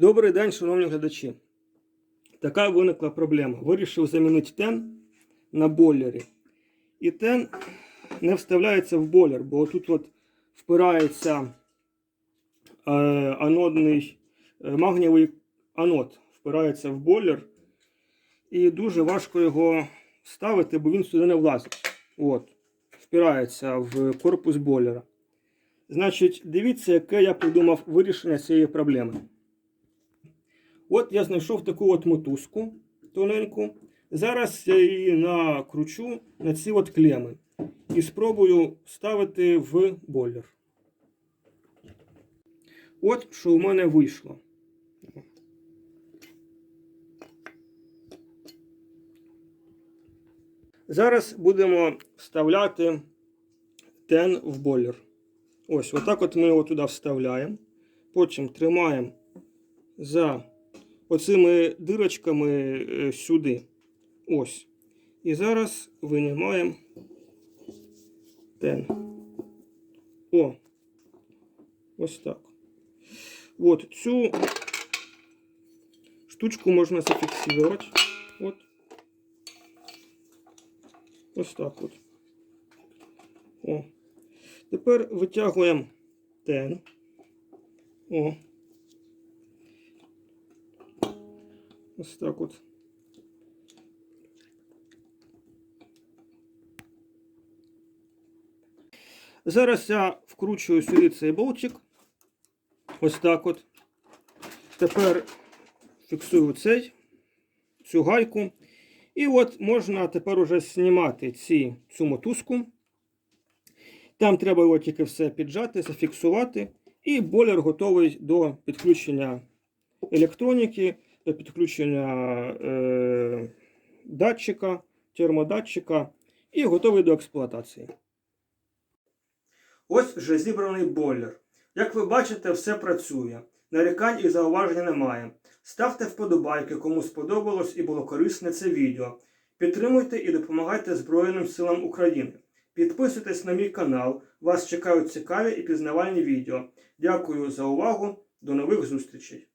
Добрий день, шановні глядачі. Така виникла проблема. Вирішив замінити тен на бойлері. І тен не вставляється в бойлер, бо тут от впирається е, анодний е, магнієвий анод, впирається в бойлер. І дуже важко його ставити, бо він сюди не влазить. От, впирається в корпус бойлера. Значить, дивіться, яке я придумав вирішення цієї проблеми. От я знайшов таку от мотузку тоненьку. Зараз я її накручу на ці от клеми і спробую ставити в бойлер. От що у мене вийшло. Зараз будемо вставляти тен в бойлер. Ось, отак от ми його туди вставляємо. Потім тримаємо за оцими дирочками е, сюди. Ось. І зараз винімаємо тен. О. Ось так. От цю штучку можна зафіксувати. От. Ось так от. О. Тепер витягуємо тен. О. Ось так от. Зараз я вкручую сюди цей болтик. Ось так от. Тепер фіксую цей, цю гайку. І от можна тепер уже знімати ці, цю мотузку. Там треба його тільки все піджати, зафіксувати. І бойлер готовий до підключення електроніки, підключення е, датчика, термодатчика і готовий до експлуатації. Ось вже зібраний бойлер. Як ви бачите, все працює. Нарікань і зауважень немає. Ставте вподобайки, кому сподобалось і було корисне це відео. Підтримуйте і допомагайте Збройним силам України. Підписуйтесь на мій канал. Вас чекають цікаві і пізнавальні відео. Дякую за увагу. До нових зустрічей!